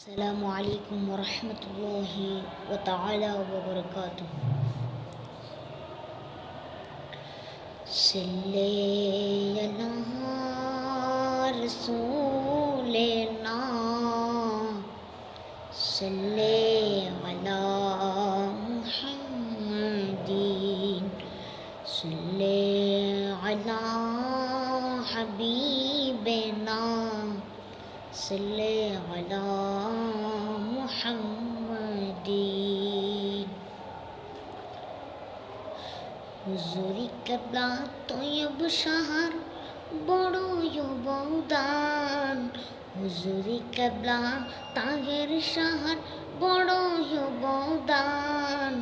السلام عليكم ورحمة الله وتعالى وبركاته. على رسولنا. صلي على محمد. صلي على حبيبنا. صلي على محمد হুজুরি কেবলা তৈব সাহার বড় বৌদান হুজুরি কেবলা তাহের সাহার বড় বৌদান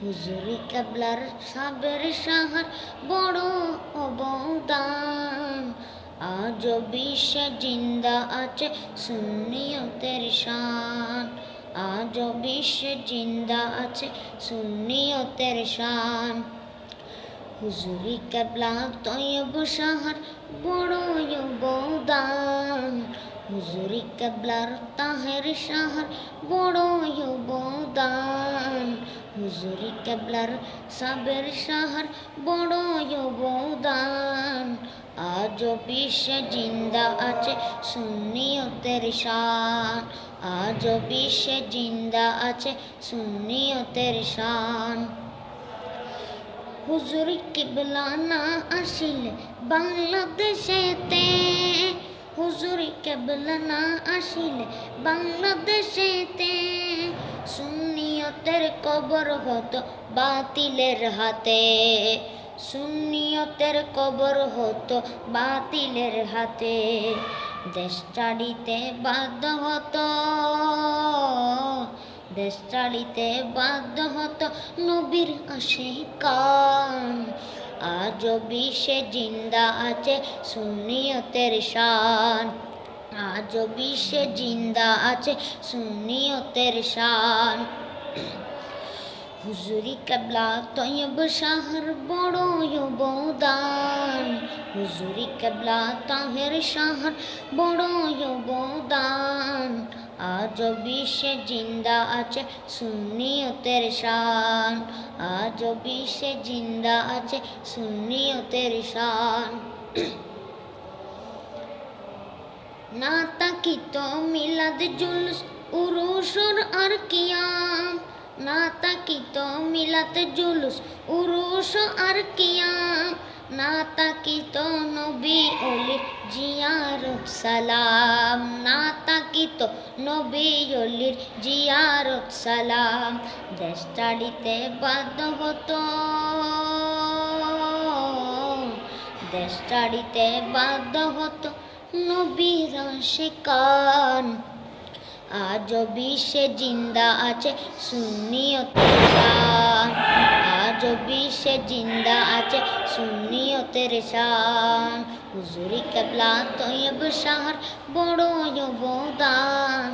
হুজুরি কেবলার সাবের সাহার বড় অবদান আজ বিশ্বে জিন্দা আছে সুন্নিয়তের শান আজ বিশ্বে জিন্দা আছে সুন্নিয়তের শান হুজুরি কেবলা তৈব সাহার বড় বৌদান হুজুরি কেবলার তাহের সাহার বড় বৌদান হুজুরি কেবলার সাবের সাহার বড় বৌদান আজ বিশ্বে জিন্দা আছে সুন্নিয়তের শান। আজ বিশ্বে জিন্দা আছে সুন্নিয়তের শান। হুজুর কিবলা না আসিলে বাংলাদেশেতে। হুজুর কেবলা না আসিলে বাংলাদেশেতে। সুন্নিয়তের কবর হতো বাতিলের হাতে। সুন্নিয়তের কবর হতো বাতিলের হাতে। দেশ চাড়িতে বাধ্য হতো, দেশ চালিতে বাধ্য হতো নবীর আসে কান আজ বিশ্বে জিন্দা আছে সুন্নিয়তের শান। আজ বিশ্বে জিন্দা আছে সুন্নিয়তের শান। হুজুরি কেবলা তৈব শাহর বড় বৌদান হুজুরি কেবলা তাহের শাহর বড় বৌদান আজ বিশ্বে জিন্দা আছে সুন্নিয়তের শান আজ বিশ্বে জিন্দা আছে সুন্নিয়তের শান না তাকিত মিলাদ জুলুস উরুসর আর কিয়াম না তাকিত, মিলাত জুলুস উরুস আর কিয়াম। না তাকিত নবী অলির জিয়ারত সালাম। না তাকিত নবী অলির জিয়ারত সালাম। দেশ চাড়িতে বাধ্য হতো। দেশ চাড়িতে বাধ্য হতো নবীর কান। আজ বিশ্বে জিন্দা আছে বিশ্বে জিন্দা আছে সুন্নিয়তের শান হুজুরি কেবলা তৈব শাহর বড় অবদান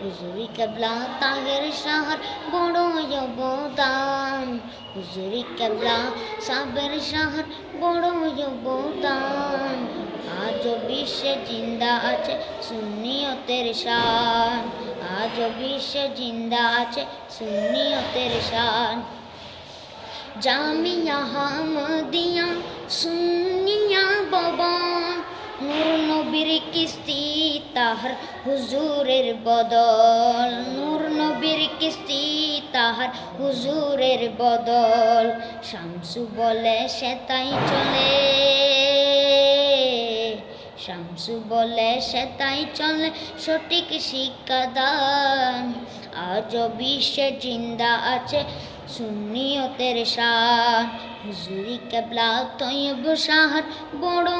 হুজুরি কেবলা তাহের শাহর বড় অবদান হুজুরি কেবলা সাবের শাহর বড় অবদান আজ বিশ্বে জিন্দা আছে সুন্নিয়তের শান আজ বিশ্বে জিন্দা আছে সুন্নিয়তের শান জামিয়া হামদিয়া সুন্নিয়া বাবা, নূর নবীর কিস্তি তাহার হুজুরের বদল। নূর নবীর কিস্তি তাহার হুজুরের বদল। শামসু বলে, সে তাই চলে। শামসু বলে, সে তাই চলে, সঠিক শিক্ষা দান আজ বিশ্বে জিন্দা আছে সুন্নিয়তের শান হুজুরি কেবলা তৈব সাহার বড়